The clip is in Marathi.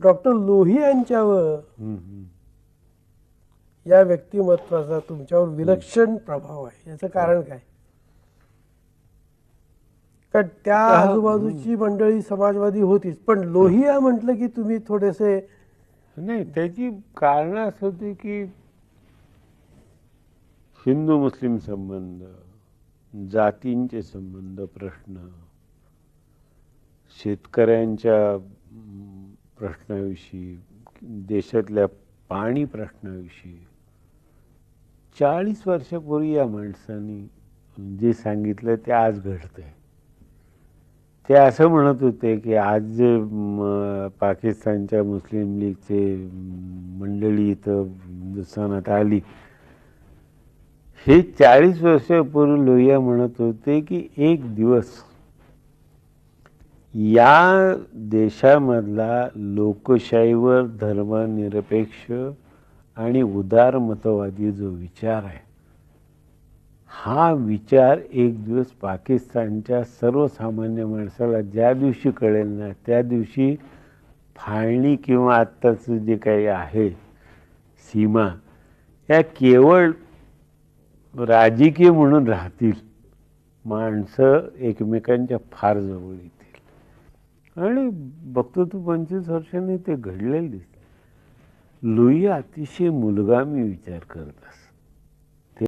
डॉक्टर लोही यांच्यावर. या व्यक्तिमत्वाचा तुमच्यावर विलक्षण प्रभाव आहे. याचं कारण काय? कारण त्या आजूबाजूची मंडळी समाजवादी होतीच. पण लोहिया म्हटलं की तुम्ही थोडेसे नाही त्याची कारण असं होती की हिंदू मुस्लिम संबंध जातींचे संबंध प्रश्न शेतकऱ्यांच्या प्रश्नाविषयी देशातल्या पाणी प्रश्नाविषयी. चाळीस वर्षापूर्वी या माणसांनी जे सांगितलं ते आज घडतंय. ते असं म्हणत होते की आज जे पाकिस्तानच्या मुस्लिम लीगचे मंडळी इथं हिंदुस्थानात आली. हे चाळीस वर्षापूर्वी लोहिया म्हणत होते की एक दिवस या देशामधला लोकशाहीवर धर्मनिरपेक्ष आणि उदारमतवादी जो विचार आहे हा विचार एक दिवस पाकिस्तानच्या सर्वसामान्य माणसाला ज्या दिवशी कळेल ना त्या दिवशी फाळणी किंवा आत्ताचं जे काही आहे सीमा या केवळ राजकीय म्हणून राहतील माणसं एकमेकांच्या फार जवळ येतील. आणि बघतो तू पंचवीस वर्षांनी ते घडलेलं दिसतं. लुई अतिशय मुलगामी विचार करत असत.